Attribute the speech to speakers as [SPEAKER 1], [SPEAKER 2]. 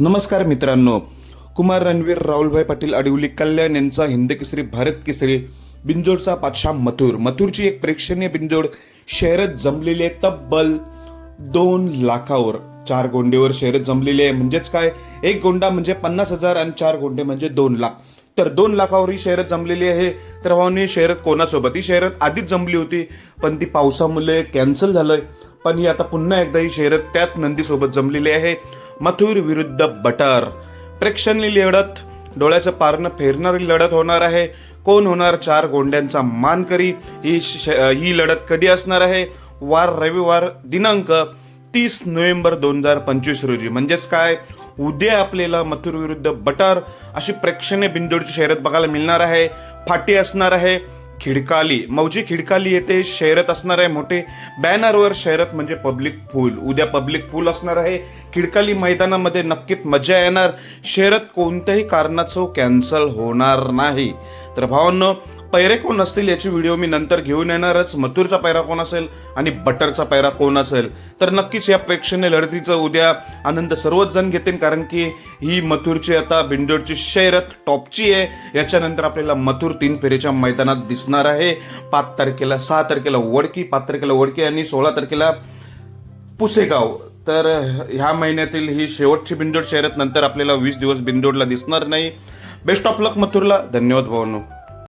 [SPEAKER 1] नमस्कार मित्रांनो. कुमार रणवीर राहुलभाई पाटील अडवली कल्याण यांचा हिंद केसरी भारत केसरी बिंजोडचा पाचशा मथुर. मथुरची एक प्रेक्षणीय बिंजोड शहरात जमलेली आहे तब्बल दोन लाखावर. चार गोंडेवर शहरात जमलेली आहे. म्हणजेच काय? एक गोंडा म्हणजे पन्नास हजार आणि चार गोंडे म्हणजे दोन लाख. तर दोन लाखावर ही शहरात जमलेली आहे. तर भावानी शहरात कोणासोबत? ही शहरात आधीच जमली होती. पण ती पावसामुळे कॅन्सल झालंय. पण ही आता पुन्हा एकदा ही शहरात त्याच नंदीसोबत जमलेली आहे. मथुर विरुद्ध बटर. प्रेक्षणीय लढत. डोळ्याचं पारणं फेरणारी लढत होणार आहे. कोण होणार चार गोंड्यांचा मानकरी ही श- ही लढत कधी असणार आहे? वार रविवार दिनांक तीस नोव्हेंबर दोन हजार पंचवीस रोजी. म्हणजेच काय? उद्या आपल्याला मथुर विरुद्ध बटर अशी प्रेक्षणीय बिंदूची शर्यत बघायला मिळणार आहे. फाटी असणार आहे. खिडकाली. मौजी खिडकाली येथे शहरत असणार आहे. मोठे बॅनरवर शहरत म्हणजे पब्लिक पूल उद्या पब्लिक पूल असणार आहे. खिडकाली मैदानामध्ये नक्कीच मजा येणार. शहरात कोणत्याही कारणाचं कॅन्सल होणार नाही. तर भावांनो पैरे कोण असतील याची व्हिडिओ मी नंतर घेऊन येणारच. मथुरचा पैरा कोण असेल आणि बटरचा पैरा कोण असेल? तर नक्कीच या प्रेक्षणीय लढतीचं उद्या आनंद सर्वच जण घेतील कारण की ही मथुरची आता बिंडोडची शैरत टॉपची आहे. याच्यानंतर आपल्याला मथुर तीन फेरीच्या मैदानात दिसणार आहे. पाच तारखेला सहा तारखेला वडकी पाच तारखेला वडकी आणि सोळा तारखेला पुसेगाव. तर ह्या महिन्यातील ही शेवटची बिंदोड शहरात नंतर आपल्याला वीस दिवस बिंदोडला दिसणार नाही. बेस्ट ऑफ लक मथुरला धन्यवाद भावांनो.